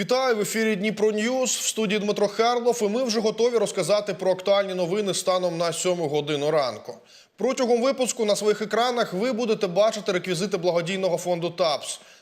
Вітаю в ефірі Дніпро Ньюз в студії Дмитро Харлов. І ми вже готові розказати про актуальні новини станом на 7 годину ранку. Протягом випуску на своїх екранах ви будете бачити реквізити благодійного фонду ТАПС.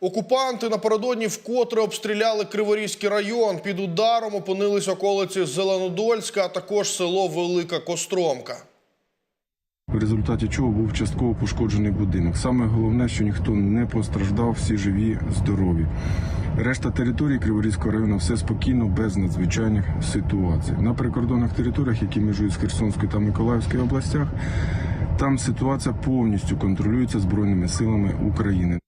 Окупанти напередодні вкотре обстріляли Криворізький район. Під ударом опинились околиці Зеленодольська, а також село Велика Костромка. В результаті чого був частково пошкоджений будинок. Саме головне, що ніхто не постраждав, всі живі, здорові. Решта території Криворізького району все спокійно, без надзвичайних ситуацій. На прикордонних територіях, які межують з Херсонською та Миколаївською областях, там ситуація повністю контролюється Збройними силами України.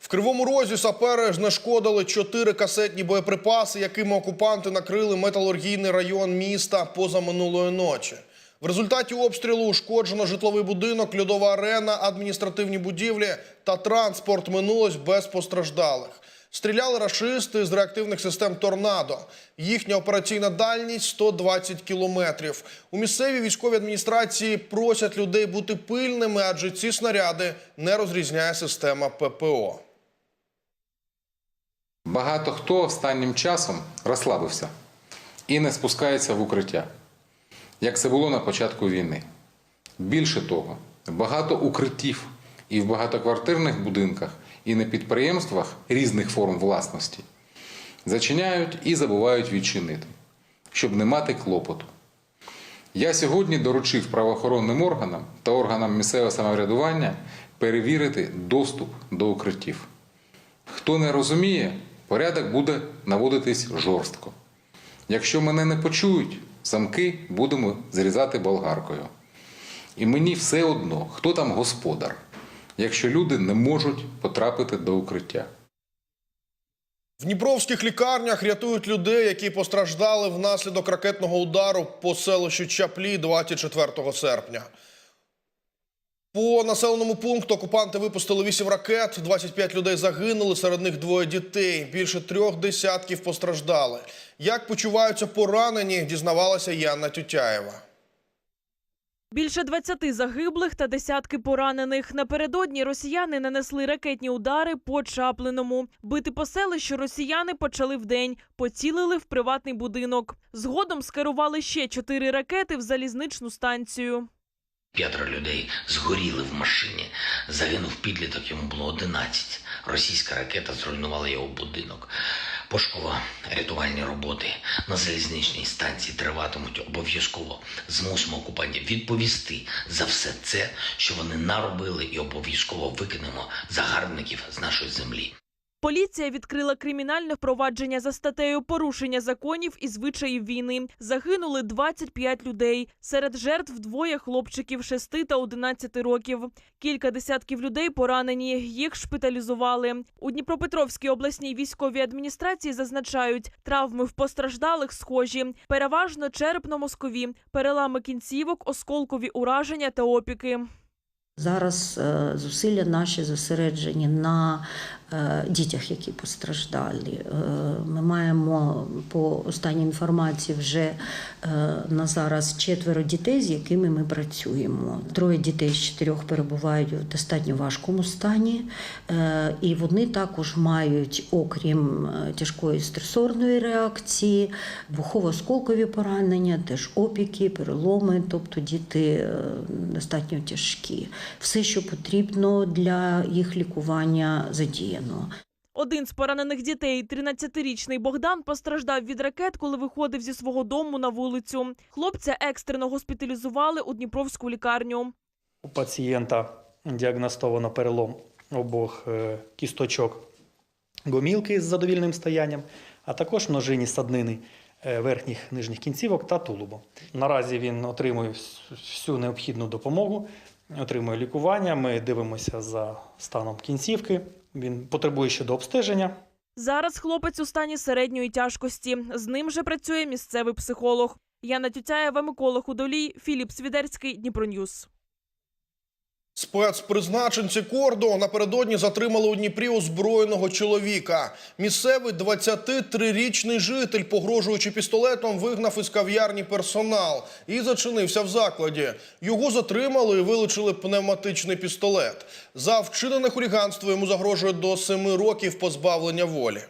В Кривому Розі сапери знешкодили чотири касетні боєприпаси, якими окупанти накрили металургійний район міста позаминулої ночі. В результаті обстрілу ушкоджено житловий будинок, льодова арена, адміністративні будівлі та транспорт минулось без постраждалих. Стріляли рашисти з реактивних систем «Торнадо». Їхня операційна дальність 120 кілометрів. У місцевій військовій адміністрації просять людей бути пильними, адже ці снаряди не розрізняє система ППО. Багато хто останнім часом розслабився і не спускається в укриття, як це було на початку війни. Більше того, багато укриттів і в багатоквартирних будинках, і на підприємствах різних форм власності зачиняють і забувають відчинити, щоб не мати клопоту. Я сьогодні доручив правоохоронним органам та органам місцевого самоврядування перевірити доступ до укриттів. Хто не розуміє, порядок буде наводитись жорстко. Якщо мене не почують, замки будемо зрізати болгаркою. І мені все одно, хто там господар, якщо люди не можуть потрапити до укриття. В Дніпровських лікарнях рятують людей, які постраждали внаслідок ракетного удару по селищу Чаплі 24 серпня. По населеному пункту окупанти випустили 8 ракет, 25 людей загинули, серед них двоє дітей. Більше трьох десятків постраждали. Як почуваються поранені, дізнавалася Яна Тютяєва. Більше 20 загиблих та десятки поранених. Напередодні росіяни нанесли ракетні удари по Чаплиному. Бити по селищу росіяни почали вдень, поцілили в приватний будинок. Згодом скерували ще чотири ракети в залізничну станцію. П'ятеро людей згоріли в машині. Загинув підліток, йому було 11. Російська ракета зруйнувала його будинок. Пошуково-рятувальні роботи на залізничній станції триватимуть обов'язково. Змусимо окупантів відповісти за все це, що вони наробили, і обов'язково викинемо загарбників з нашої землі. Поліція відкрила кримінальне впровадження за статтею порушення законів і звичаїв війни. Загинули 25 людей. Серед жертв двоє хлопчиків 6 та 11 років. Кілька десятків людей поранені. Їх шпиталізували. У Дніпропетровській обласній військовій адміністрації зазначають, травми в постраждалих схожі, переважно черепно-мозкові, перелами кінцівок, осколкові ураження та опіки. Зараз е, зусилля наші зосереджені на е, дітях, які постраждали. Е, Ми маємо по останній інформації вже на зараз четверо дітей, з якими ми працюємо. Троє дітей з чотирьох перебувають в достатньо важкому стані, і вони також мають, окрім тяжкої стресорної реакції, вухово-осколкові поранення, теж опіки, переломи, тобто діти достатньо тяжкі. Все, що потрібно для їх лікування, задіяно. Один з поранених дітей, 13-річний Богдан, постраждав від ракет, коли виходив зі свого дому на вулицю. Хлопця екстрено госпіталізували у Дніпровську лікарню. У пацієнта діагностовано перелом обох е, кісточок гомілки з задовільним стоянням, а також множинні саднини е, верхніх нижніх кінцівок та тулубу. Наразі він отримує всю необхідну допомогу, отримує лікування. Ми дивимося за станом кінцівки. Він потребує ще до обстеження. Зараз хлопець у стані середньої тяжкості. З ним же працює місцевий психолог. Яна Тютяєва, Микола Худолій, Філіп Свідерський, Дніпроньюз. Спецпризначенці Кордо напередодні затримали у Дніпрі озброєного чоловіка. Місцевий 23-річний житель, погрожуючи пістолетом, вигнав із кав'ярні персонал і зачинився в закладі. Його затримали і вилучили пневматичний пістолет. За вчинене хуліганство йому загрожує до 7 років позбавлення волі.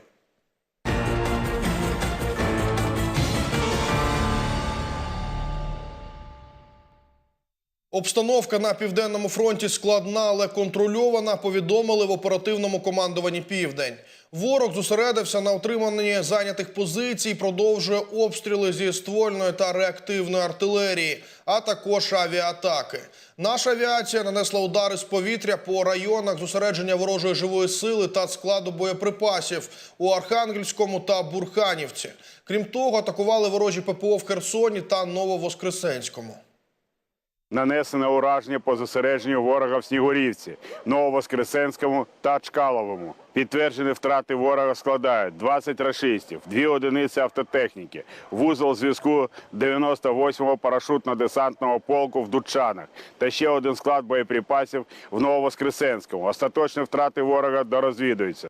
Обстановка на південному фронті складна, але контрольована. Повідомили в оперативному командуванні Південь. Ворог зосередився на утриманні зайнятих позицій, продовжує обстріли зі ствольної та реактивної артилерії, а також авіатаки. Наша авіація нанесла удари з повітря по районах зосередження ворожої живої сили та складу боєприпасів у Архангельському та Бурханівці. Крім того, атакували ворожі ППО в Херсоні та Нововоскресенському. Нанесено ураження по зосередженню ворога в Снігурівці, Нововоскресенському та Чкаловому. Підтверджені втрати ворога складають 20 рашистів, 2 одиниці автотехніки, вузол зв'язку 98-го парашутно-десантного полку в Дучанах та ще один склад боєприпасів в Нововоскресенському. Остаточні втрати ворога дорозвідуються.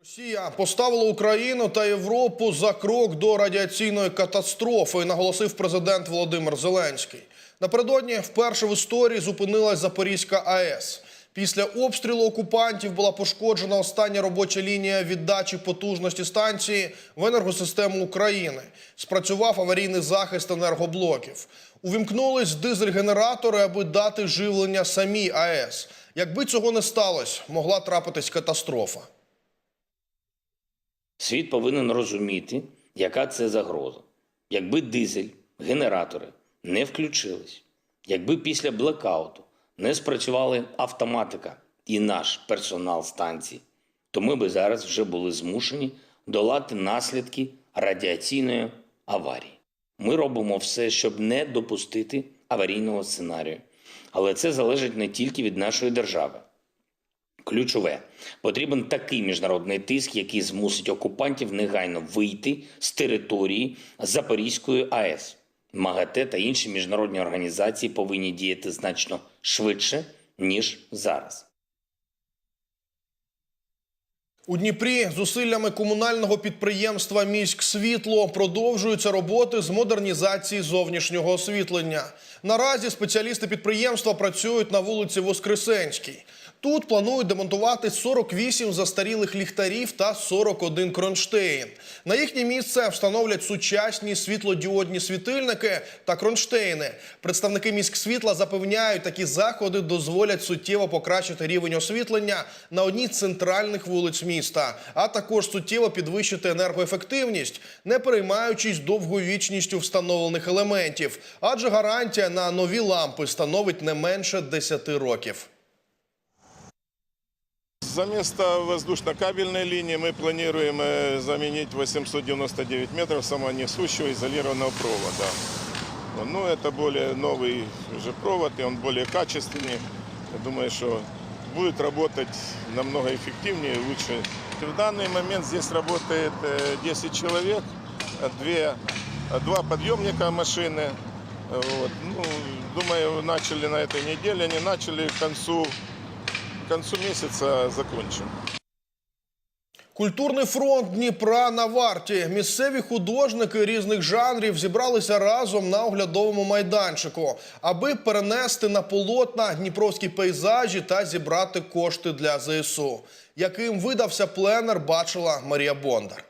Росія поставила Україну та Європу за крок до радіаційної катастрофи, наголосив президент Володимир Зеленський. Напередодні вперше в історії зупинилась Запорізька АЕС. Після обстрілу окупантів була пошкоджена остання робоча лінія віддачі потужності станції в енергосистему України. Спрацював аварійний захист енергоблоків. Увімкнулись дизель-генератори, аби дати живлення самій АЕС. Якби цього не сталося, могла трапитись катастрофа. Світ повинен розуміти, яка це загроза. Якби дизель, генератори не включились, якби після блекауту не спрацювали автоматика і наш персонал станції, то ми би зараз вже були змушені долати наслідки радіаційної аварії. Ми робимо все, щоб не допустити аварійного сценарію. Але це залежить не тільки від нашої держави. Ключове потрібен такий міжнародний тиск, який змусить окупантів негайно вийти з території Запорізької АЕС. МАГАТЕ та інші міжнародні організації повинні діяти значно швидше ніж зараз. У Дніпрі зусиллями комунального підприємства «Міськсвітло» продовжуються роботи з модернізації зовнішнього освітлення. Наразі спеціалісти підприємства працюють на вулиці Воскресенській. Тут планують демонтувати 48 застарілих ліхтарів та 41 кронштейн. На їхнє місце встановлять сучасні світлодіодні світильники та кронштейни. Представники міськсвітла запевняють, такі заходи дозволять суттєво покращити рівень освітлення на одній з центральних вулиць міста, а також суттєво підвищити енергоефективність, не переймаючись довговічністю встановлених елементів. Адже гарантія на нові лампи становить не менше 10 років. За место воздушно-кабельной линии мы планируем э, заменить 899 метров самонесущего изолированного провода. Ну, это более новый уже провод, и он более качественный. Я думаю, что будет работать намного эффективнее и лучше. В данный момент здесь работает э, 10 человек, э, две, э, два подъемника машины. Вот. Ну, думаю, начали на этой неделе, они начали к концу концу месяца закончим. Культурний фронт Дніпра на варті. Місцеві художники різних жанрів зібралися разом на оглядовому майданчику, аби перенести на полотна дніпровські пейзажі та зібрати кошти для ЗСУ. Яким видався пленер, бачила Марія Бондар.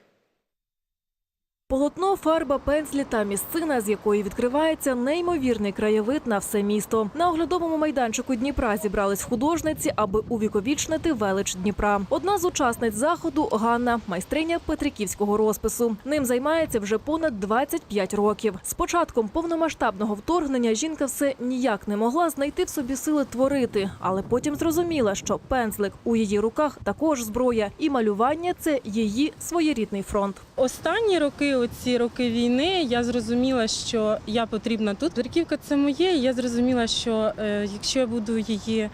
Полотно, фарба, пензлі та місцина, з якої відкривається неймовірний краєвид на все місто. На оглядовому майданчику Дніпра зібрались художниці, аби увіковічнити велич Дніпра. Одна з учасниць заходу Ганна, майстриня петриківського розпису. Ним займається вже понад 25 років. З початком повномасштабного вторгнення жінка все ніяк не могла знайти в собі сили творити, але потім зрозуміла, що пензлик у її руках також зброя, і малювання це її своєрідний фронт. Останні роки, оці роки війни, я зрозуміла, що я потрібна тут. Верківка це моє. і Я зрозуміла, що е, якщо я буду її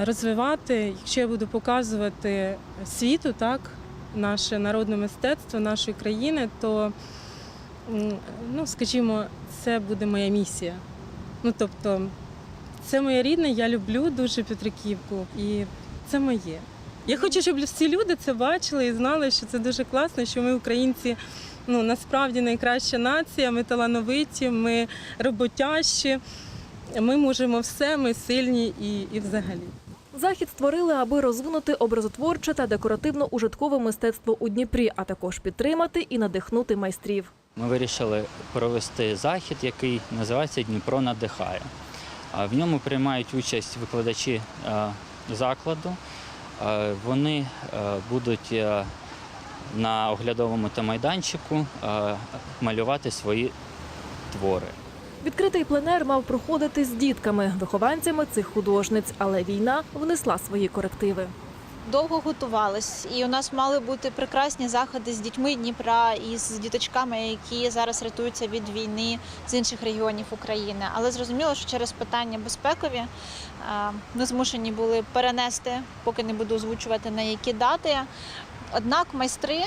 розвивати, якщо я буду показувати світу, так наше народне мистецтво нашої країни, то ну, скажімо, це буде моя місія. Ну, тобто, це моє рідне, я люблю дуже Петриківку, і це моє. Я хочу, щоб всі люди це бачили і знали, що це дуже класно, що ми, українці, ну насправді найкраща нація, ми талановиті, ми роботящі, ми можемо все, ми сильні і, і взагалі. Захід створили, аби розвинути образотворче та декоративно-ужиткове мистецтво у Дніпрі, а також підтримати і надихнути майстрів. Ми вирішили провести захід, який називається Дніпро надихає. В ньому приймають участь викладачі е, закладу. Е, Вони е, будуть на оглядовому та майданчику е, малювати свої твори. Відкритий пленер мав проходити з дітками, вихованцями цих художниць, але війна внесла свої корективи. довго готувались, і у нас мали бути прекрасні заходи з дітьми Дніпра і з діточками, які зараз рятуються від війни з інших регіонів України. Але зрозуміло, що через питання безпекові е, ми змушені були перенести, поки не буду озвучувати на які дати. Однак майстри, е,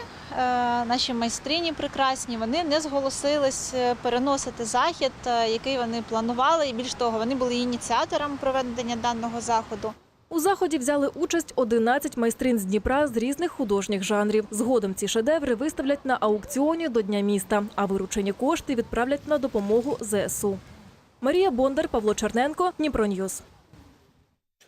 наші майстрині прекрасні, вони не зголосились е, переносити захід, е, який вони планували. І більш того, вони були ініціатором проведення даного заходу. У заході взяли участь 11 майстрин з Дніпра з різних художніх жанрів. Згодом ці шедеври виставлять на аукціоні до Дня міста, а виручені кошти відправлять на допомогу ЗСУ. Марія Бондар, Павло Черненко, Дніпроньюз.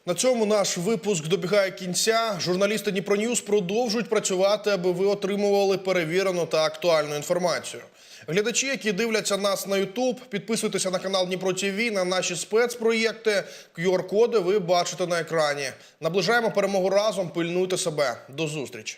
На цьому наш випуск добігає кінця. Журналісти Дніпроньюз продовжують працювати, аби ви отримували перевірену та актуальну інформацію. Глядачі, які дивляться нас на Ютуб, підписуйтеся на канал Дніпро ТВ, на наші спецпроєкти. QR-коди ви бачите на екрані. Наближаємо перемогу разом. Пильнуйте себе. До зустрічі.